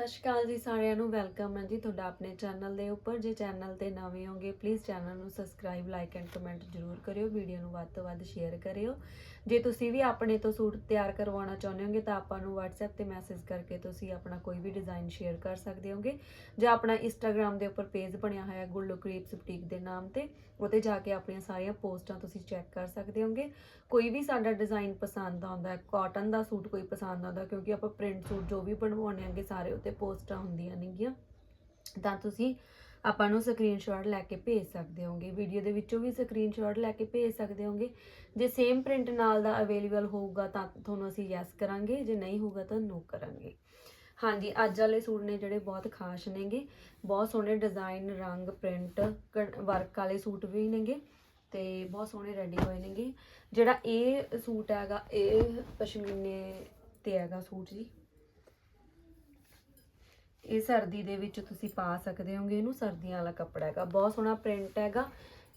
ਸਤਿ ਸ਼੍ਰੀ ਅਕਾਲ ਜੀ ਸਾਰਿਆਂ ਨੂੰ, ਵੈਲਕਮ ਹੈ ਜੀ ਤੁਹਾਡਾ ਆਪਣੇ ਚੈਨਲ ਦੇ ਉੱਪਰ। ਜੇ ਚੈਨਲ ਤੇ ਨਵੇਂ ਹੋਗੇ ਪਲੀਜ਼ ਚੈਨਲ ਨੂੰ ਸਬਸਕ੍ਰਾਈਬ ਲਾਈਕ ਐਂਡ ਕਮੈਂਟ ਜ਼ਰੂਰ ਕਰਿਓ, ਵੀਡੀਓ ਨੂੰ ਵੱਧ ਤੋਂ ਵੱਧ ਸ਼ੇਅਰ ਕਰਿਓ। ਜੇ ਤੁਸੀਂ ਵੀ ਆਪਣੇ ਤੋਂ ਸੂਟ ਤਿਆਰ ਕਰਵਾਉਣਾ ਚਾਹੁੰਦੇ ਹੋਗੇ ਤਾਂ ਆਪਾਂ ਨੂੰ WhatsApp ਤੇ ਮੈਸੇਜ ਕਰਕੇ ਤੁਸੀਂ ਆਪਣਾ ਕੋਈ ਵੀ ਡਿਜ਼ਾਈਨ ਸ਼ੇਅਰ ਕਰ ਸਕਦੇ ਹੋਗੇ ਜਾਂ ਆਪਣਾ Instagram ਦੇ ਉੱਪਰ ਪੇਜ ਬਣਿਆ ਹੋਇਆ ਗੁੱਲੋ ਕ੍ਰੀਪਸ ਬੁਟੀਕ ਦੇ ਨਾਮ ਤੇ, ਉਹਤੇ ਜਾ ਕੇ ਆਪਣੀਆਂ ਸਾਰੀਆਂ ਪੋਸਟਾਂ ਤੁਸੀਂ ਚੈੱਕ ਕਰ ਸਕਦੇ ਹੋਗੇ। ਕੋਈ ਵੀ ਸਾਡਾ ਡਿਜ਼ਾਈਨ ਪਸੰਦ ਆਉਂਦਾ ਹੈ ਕਾਟਨ ਦਾ ਸੂਟ ਕੋਈ ਪਸੰਦ ਆਉਂਦਾ, ਕਿਉਂਕਿ ਆਪਾਂ ਪ੍ਰਿੰਟ ਸੂਟ ਜੋ ਵੀ ਬਣਵਾਉਣੇ ਆਂਗੇ ਸਾਰੇ ਉੱਤੇ ਪੋਸਟਾਂ ਹੁੰਦੀਆਂ ਨੇਗੀਆਂ। ਤਾਂ ਤੁਸੀਂ ਆਪਾਂ ਨੂੰ ਸਕਰੀਨਸ਼ਾਟ ਲੈ ਕੇ ਭੇਜ ਸਕਦੇ ਹੋਗੇ ਵੀਡੀਓ ਦੇ ਵਿੱਚੋਂ ਵੀ ਸਕਰੀਨਸ਼ਾਟ ਲੈ ਕੇ ਭੇਜ ਸਕਦੇ ਹੋਗੇ। ਜੇ ਸੇਮ ਪ੍ਰਿੰਟ ਨਾਲ ਦਾ ਅਵੇਲੇਬਲ ਹੋਊਗਾ ਤਾਂ ਤੁਹਾਨੂੰ ਅਸੀਂ ਯੈਸ ਕਰਾਂਗੇ, ਜੇ ਨਹੀਂ ਹੋਊਗਾ ਤਾਂ ਨੋ ਕਰਾਂਗੇ। ਹਾਂਜੀ, ਅੱਜ ਵਾਲੇ ਸੂਟ ਨੇ ਜਿਹੜੇ ਬਹੁਤ ਖਾਸ ਨੇਗੇ, ਬਹੁਤ ਸੋਹਣੇ ਡਿਜ਼ਾਈਨ ਰੰਗ ਪ੍ਰਿੰਟ ਵਰਕ ਵਾਲੇ ਸੂਟ ਵੀ ਨੇਗੇ ਤੇ ਬਹੁਤ ਸੋਹਣੇ ਰੈਡੀ ਹੋਏ ਨੇਗੇ। ਜਿਹੜਾ ਇਹ ਸੂਟ ਹੈਗਾ, ਇਹ ਪਸ਼ਮੀਨੇ ਤੇ ਹੈਗਾ ਸੂਟ ਜੀ। ਇਹ ਸਰਦੀ ਦੇ ਵਿੱਚ ਤੁਸੀਂ ਪਾ ਸਕਦੇ ਹੋਗੇ। ਇਹਨੂੰ ਸਰਦੀਆਂ ਵਾਲਾ ਕੱਪੜਾ ਹੈਗਾ। ਬਹੁਤ ਸੋਹਣਾ ਪ੍ਰਿੰਟ ਹੈਗਾ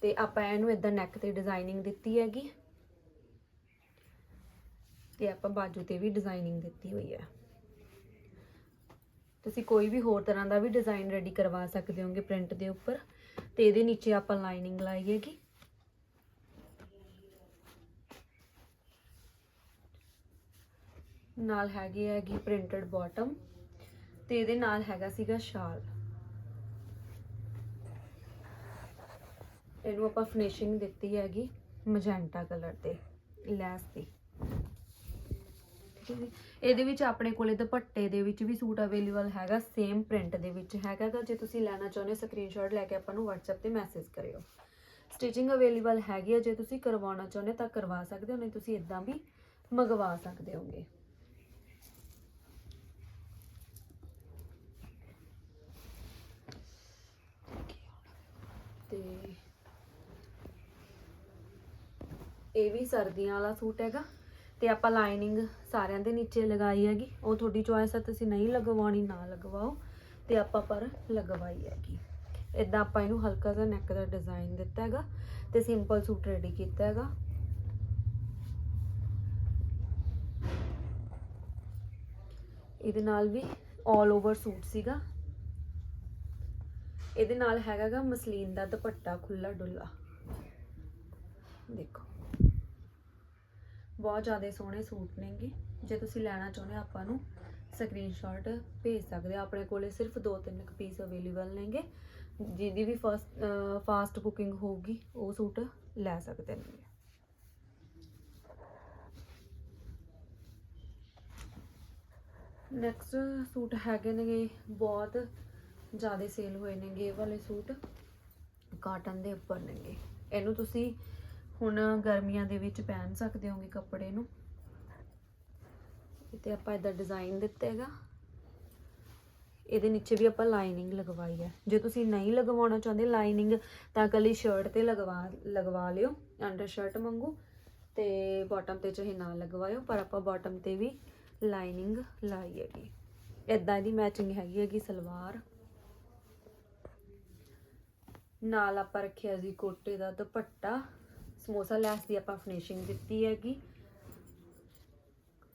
ਤੇ ਆਪਾਂ ਇਹਨੂੰ ਇਦਾਂ ਨੈਕ ਤੇ ਡਿਜ਼ਾਈਨਿੰਗ ਦਿੱਤੀ ਹੈਗੀ। ਤੇ ਆਪਾਂ ਬਾਜੂ ਤੇ ਵੀ ਡਿਜ਼ਾਈਨਿੰਗ ਦਿੱਤੀ ਹੋਈ ਹੈ। ਤੁਸੀਂ ਕੋਈ ਵੀ ਹੋਰ ਤਰ੍ਹਾਂ ਦਾ ਵੀ ਡਿਜ਼ਾਈਨ ਰੈਡੀ ਕਰਵਾ ਸਕਦੇ ਹੋਗੇ ਪ੍ਰਿੰਟ ਦੇ ਉੱਪਰ। ਤੇ ਇਹਦੇ ਨੀਚੇ ਆਪਾਂ ਲਾਈਨਿੰਗ ਲਾਈ ਹੈਗੀ। ਨਾਲ ਹੈਗੀ ਹੈਗੀ ਪ੍ਰਿੰਟਡ ਬਾਟਮ ਤੇ ਇਹਦੇ ਨਾਲ ਹੈਗਾ ਸੀਗਾ ਸ਼ਾਲ। ਇਹਨੂੰ ਆਪਾਂ ਫਿਨਿਸ਼ਿੰਗ ਦਿੱਤੀ ਹੈਗੀ ਮਜੈਂਟਾ ਕਲਰ ਤੇ, ਲੈਸ ਦੀ ਇਹਦੇ ਵਿੱਚ ਆਪਣੇ ਕੋਲੇ ਦੁਪੱਟੇ ਦੇ ਵਿੱਚ ਵੀ ਸੂਟ ਅਵੇਲੇਬਲ ਹੈਗਾ ਸੇਮ ਪ੍ਰਿੰਟ ਦੇ ਵਿੱਚ ਹੈਗਾ ਜੇ ਤੁਸੀਂ ਲੈਣਾ ਚਾਹੁੰਦੇ ਸਕਰੀਨਸ਼ਾਟ ਲੈ ਕੇ ਆਪਾਂ ਨੂੰ WhatsApp ਤੇ ਮੈਸੇਜ ਕਰਿਓ। ਸਟਿਚਿੰਗ ਅਵੇਲੇਬਲ ਹੈਗੀ ਹੈ ਜੇ ਤੁਸੀਂ ਕਰਵਾਉਣਾ ਚਾਹੁੰਦੇ ਤਾਂ ਕਰਵਾ ਸਕਦੇ ਹੋ, ਨਹੀਂ ਤੁਸੀਂ ਇਦਾਂ ਵੀ ਮੰਗਵਾ ਸਕਦੇ ਹੋਗੇ। ਤੇ ਇਹ ਵੀ ਸਰਦੀਆਂ ਵਾਲਾ ਸੂਟ ਹੈਗਾ ਤੇ ਆਪਾਂ ਲਾਈਨਿੰਗ ਸਾਰਿਆਂ ਦੇ ਨੀਚੇ ਲਗਾਈ ਹੈਗੀ। ਉਹ ਤੁਹਾਡੀ ਚੋਇਸ ਹੈ ਤੁਸੀਂ ਨਹੀਂ ਲਗਵਾਉਣੀ, ਨਾ ਲਗਵਾਓ ਤੇ ਆਪਾਂ ਪਰ ਲਗਵਾਈ ਹੈਗੀ। ਇਦਾਂ ਆਪਾਂ ਇਹਨੂੰ ਹਲਕਾ ਜਿਹਾ ਨੈਕ ਦਾ ਡਿਜ਼ਾਈਨ ਦਿੱਤਾ ਹੈਗਾ ਤੇ ਸਿੰਪਲ ਸੂਟ ਰੈਡੀ ਕੀਤਾ ਹੈਗਾ। ਇਹਦੇ ਨਾਲ ਵੀ 올 ਓਵਰ ਸੂਟ ਸੀਗਾ। ਇਹਦੇ ਨਾਲ ਹੈਗਾਗਾ ਮਸਲੀਨ ਦਾ ਦੁਪੱਟਾ ਖੁੱਲਾ ਡੁੱਲਾ ਦੇਖੋ। ਬਹੁਤ ਜ਼ਿਆਦਾ ਸੋਹਣੇ ਸੂਟ ਨੇਗੇ। ਜੇ ਤੁਸੀਂ ਲੈਣਾ ਚਾਹੁੰਦੇ ਹੋ, ਆਪਾਂ ਨੂੰ ਸਕਰੀਨਸ਼ਾਟ ਭੇਜ ਸਕਦੇ ਹੋ। ਆਪਣੇ ਕੋਲੇ ਸਿਰਫ ਦੋ ਤਿੰਨ ਕੁ ਪੀਸ ਅਵੇਲੇਬਲ ਨੇਗੇ। ਜਿਹਦੀ ਵੀ ਫਸਟ ਫਾਸਟ ਬੁਕਿੰਗ ਹੋਊਗੀ, ਉਹ ਸੂਟ ਲੈ ਸਕਦੇ ਨੇ ਨੈਕਸਟ ਸੂਟ ਹੈਗੇ ਨੇਗੇ ਬਹੁਤ ਜ਼ਿਆਦਾ ਸੇਲ ਹੋਏ ਨੇਗੇ, ਇਹ ਵਾਲੇ ਸੂਟ ਕਾਟਨ ਦੇ ਉੱਪਰ ਨੇਗੇ। ਇਹਨੂੰ ਤੁਸੀਂ ਹੁਣ ਗਰਮੀਆਂ ਦੇ ਵਿੱਚ ਪਹਿਨ ਸਕਦੇ ਹੋਗੇ ਕੱਪੜੇ ਨੂੰ। ਤੇ ਆਪਾਂ ਇਦਾਂ ਡਿਜ਼ਾਈਨ ਦਿੱਤਾ ਹੈਗਾ। ਇਹਦੇ ਨੀਚੇ ਵੀ ਆਪਾਂ ਲਾਈਨਿੰਗ ਲਗਵਾਈ ਹੈ। ਜੇ ਤੁਸੀਂ ਨਹੀਂ ਲਗਵਾਉਣਾ ਚਾਹੁੰਦੇ ਲਾਈਨਿੰਗ ਤਾਂ ਕੱਲੀ ਸ਼ਰਟ ਤੇ ਲਗਵਾ ਲਗਵਾ ਲਿਓ ਅੰਡਰ ਸ਼ਰਟ ਮੰਗੋ ਤੇ ਬਾਟਮ ਤੇ ਚਾਹੇ ਨਾ ਲਗਵਾਇਓ, ਪਰ ਆਪਾਂ ਬਾਟਮ ਤੇ ਵੀ ਲਾਈਨਿੰਗ ਲਾਈ ਹੈਗੀ। ਇਦਾਂ ਦੀ ਮੈਚਿੰਗ ਹੈਗੀ ਹੈਗੀ ਸਲਵਾਰ। ਨਾਲ ਆਪਾਂ ਰੱਖਿਆ ਜੀ ਕੋਟੇ ਦਾ ਦੁਪੱਟਾ। ਸਮੋਸਾ ਲੈਸ ਦੀ ਆਪਾਂ ਫਿਨਿਸ਼ਿੰਗ ਦਿੱਤੀ ਹੈਗੀ।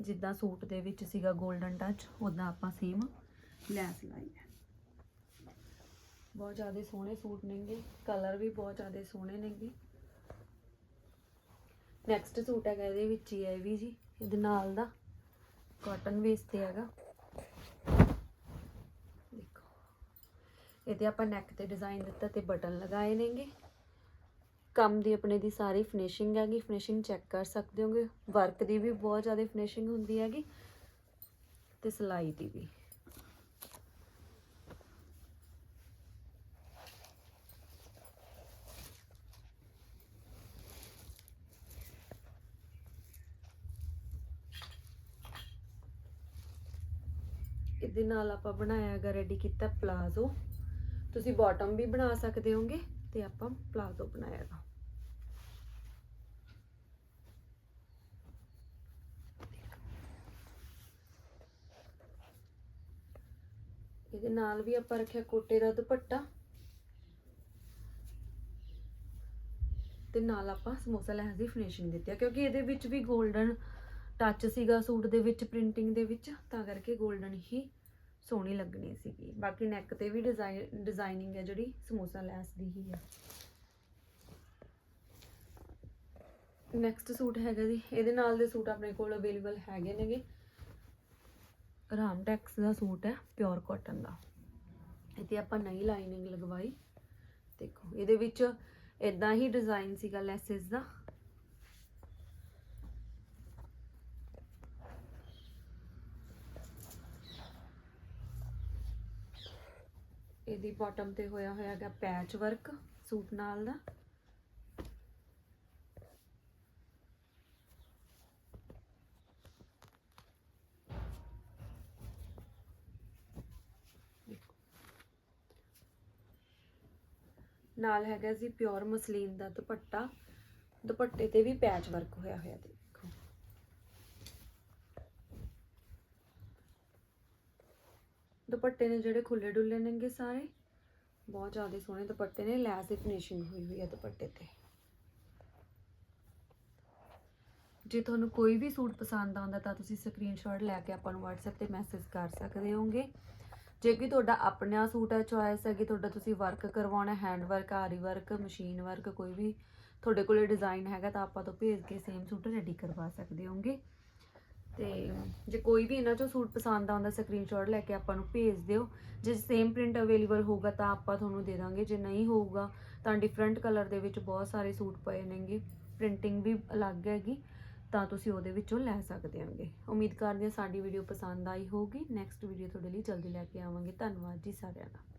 ਜਿੱਦਾਂ ਸੂਟ ਦੇ ਵਿੱਚ ਸੀਗਾ 골ਡਨ ਟੱਚ ਉਦਾਂ ਆਪਾਂ ਸੇਮ ਲੈਸ ਲਾਈ ਹੈ। ਬਹੁਤ ਜ਼ਿਆਦਾ ਸੋਹਣੇ ਸੂਟ ਨੇਗੇ। ਕਲਰ ਵੀ ਬਹੁਤ ਜ਼ਿਆਦਾ ਸੋਹਣੇ ਨੇਗੇ। ਨੈਕਸਟ ਸੂਟ ਹੈਗਾ ਇਹਦੇ ਵਿੱਚ ਹੀ ਹੈ ਵੀ ਜੀ, ਇਹਦੇ ਨਾਲ ਦਾ ਕਾਟਨ ਵੇਸ ਤੇ ਹੈਗਾ ਦੇਖੋ ਇਹਦੇ ਆਪਾਂ ਨੈਕ ਤੇ ਡਿਜ਼ਾਈਨ ਦਿੱਤਾ ਤੇ ਬਟਨ ਲਗਾਏ ਨੇਗੇ। ਕੰਮ ਦੀ ਆਪਣੇ ਦੀ ਸਾਰੀ ਫਿਨਿਸ਼ਿੰਗ ਹੈਗੀ ਫਿਨਿਸ਼ਿੰਗ ਚੈੱਕ ਕਰ ਸਕਦੇ ਹੋਗੇ। ਵਰਕ ਦੀ ਵੀ ਬਹੁਤ ਜ਼ਿਆਦਾ ਫਿਨਿਸ਼ਿੰਗ ਹੁੰਦੀ ਹੈਗੀ ਤੇ ਸਿਲਾਈ ਦੀ ਵੀ। ਇਹਦੇ ਨਾਲ ਆਪਾਂ ਬਣਾਇਆ ਹੈਗਾ ਰੈਡੀ ਕੀਤਾ ਪਲਾਜ਼ੋ ਤੁਸੀਂ ਬਾਟਮ ਵੀ ਬਣਾ ਸਕਦੇ ਹੋਗੇ ਤੇ ਆਪਾਂ ਪਲਾਜ਼ੋ ਬਣਾਇਆ ਹੈਗਾ ਇਹਦੇ ਨਾਲ ਵੀ ਆਪਾਂ ਰੱਖਿਆ ਕੋਟੇ ਦਾ ਦੁਪੱਟਾ। ਤੇ ਨਾਲ ਆਪਾਂ ਸਮੋਸਾ ਲੈਸ ਦੀ ਫਿਨਿਸ਼ਿੰਗ ਦਿੱਤੀ ਆ, ਕਿਉਂਕਿ ਇਹਦੇ ਵਿੱਚ ਵੀ 골ਡਨ ਟੱਚ ਸੀਗਾ ਸੂਟ ਦੇ ਵਿੱਚ ਪ੍ਰਿੰਟਿੰਗ ਦੇ ਵਿੱਚ, ਤਾਂ ਕਰਕੇ 골ਡਨ ਹੀ ਸੋਹਣੀ ਲੱਗਣੀ ਸੀਗੀ। ਬਾਕੀ ਨੈਕ ਤੇ ਵੀ ਡਿਜ਼ਾਈਨ ਡਿਜ਼ਾਈਨਿੰਗ ਹੈ ਜਿਹੜੀ ਸਮੋਸਾ ਲੈਸ ਦੀ ਹੀ ਹੈ। ਨੈਕਸਟ ਸੂਟ ਹੈਗਾ ਜੀ, ਇਹਦੇ ਨਾਲ ਦੇ ਸੂਟ ਆਪਣੇ ਕੋਲ ਅਵੇਲੇਬਲ ਹੈਗੇ ਨੇਗੇ। ਰਾਮਟੈਕਸ ਦਾ ਸੂਟ ਹੈ ਪਿਓਰ ਕਾਟਨ ਦਾ। ਇਹ ਤੇ ਆਪਾਂ ਨਈ ਲਾਈਨਿੰਗ ਲਗਵਾਈ। ਦੇਖੋ, ਇਹਦੇ ਵਿੱਚ ਇਦਾਂ ਹੀ ਡਿਜ਼ਾਈਨ ਸੀਗਾ ਲੈਸਸ ਦਾ। ਇਹਦੀ ਬਾਟਮ ਤੇ ਹੋਇਆ ਹੋਇਆ ਹੈਗਾ ਪੈਚ ਵਰਕ ਸੂਟ ਨਾਲ ਦਾ। ਨਾਲ ਹੈਗਾ ਜੀ ਪਿਓਰ ਮਸਲੀਨ ਦਾ ਦੁਪੱਟਾ। ਦੁਪੱਟੇ ਤੇ ਵੀ ਪੈਚ ਵਰਕ ਹੋਇਆ ਹੋਇਆ ਦੇਖੋ ਦੁਪੱਟੇ ਨੇ ਜਿਹੜੇ ਖੁੱਲੇ ਡੁੱਲੇ ਨੇਗੇ ਸਾਰੇ। ਬਹੁਤ ਜ਼ਿਆਦਾ ਸੋਹਣੇ ਦੁਪੱਟੇ ਨੇ, ਲੈਸ ਦੀ ਫਿਨਿਸ਼ਿੰਗ ਹੋਈ ਹੋਈ ਹੈ ਦੁਪੱਟੇ ਤੇ। ਜੇ ਤੁਹਾਨੂੰ ਕੋਈ ਵੀ ਸੂਟ ਪਸੰਦ ਆਉਂਦਾ ਤਾਂ ਤੁਸੀਂ ਸਕਰੀਨਸ਼ਾਟ ਲੈ ਕੇ ਆਪਾਂ ਨੂੰ WhatsApp ਤੇ ਮੈਸੇਜ ਕਰ ਸਕਦੇ ਹੋਗੇ। ਜੇ ਕਿ ਤੁਹਾਡਾ ਆਪਣਾ ਸੂਟ ਹੈ ਚੋਇਸ ਹੈਗੀ ਤੁਹਾਡਾ ਤੁਸੀਂ ਵਰਕ ਕਰਵਾਉਣਾ hand work aari work machine work ਕੋਈ ਵੀ ਤੁਹਾਡੇ ਕੋਲੇ ਡਿਜ਼ਾਈਨ ਹੈਗਾ ਤਾਂ ਆਪਾਂ ਤੋਂ ਭੇਜ ਕੇ ਸੇਮ ਸੂਟ ਰੈਡੀ ਕਰਵਾ ਸਕਦੇ ਹੋਗੇ। ਤੇ ਜੇ ਕੋਈ ਵੀ ਇਹਨਾਂ ਚੋਂ ਸੂਟ ਪਸੰਦ ਆਉਂਦਾ ਸਕਰੀਨਸ਼ਾਟ ਲੈ ਕੇ ਆਪਾਂ ਨੂੰ ਭੇਜ ਦਿਓ। ਜੇ ਸੇਮ ਪ੍ਰਿੰਟ ਅਵੇਲੇਬਲ ਹੋਊਗਾ ਤਾਂ ਆਪਾਂ ਤੁਹਾਨੂੰ ਦੇ ਦਾਂਗੇ। ਜੇ ਨਹੀਂ ਹੋਊਗਾ, ਤਾਂ ਡਿਫਰੈਂਟ ਕਲਰ ਦੇ ਵਿੱਚ ਬਹੁਤ ਸਾਰੇ ਸੂਟ ਪਏ ਨੇਗੇ। ਪ੍ਰਿੰਟਿੰਗ ਵੀ ਅਲੱਗ ਹੈਗੀ, ਤਾਂ ਤੁਸੀਂ ਉਹਦੇ ਵਿੱਚੋਂ ਲੈ ਸਕਦੇ ਹੋਗੇ ਉਮੀਦ ਕਰਦੇ ਹਾਂ ਸਾਡੀ ਵੀਡੀਓ ਪਸੰਦ ਆਈ ਹੋਊਗੀ। ਨੈਕਸਟ ਵੀਡੀਓ ਤੁਹਾਡੇ ਲਈ ਜਲਦੀ ਲੈ ਕੇ ਆਵਾਂਗੇ। ਧੰਨਵਾਦ ਜੀ ਸਾਰਿਆਂ ਦਾ।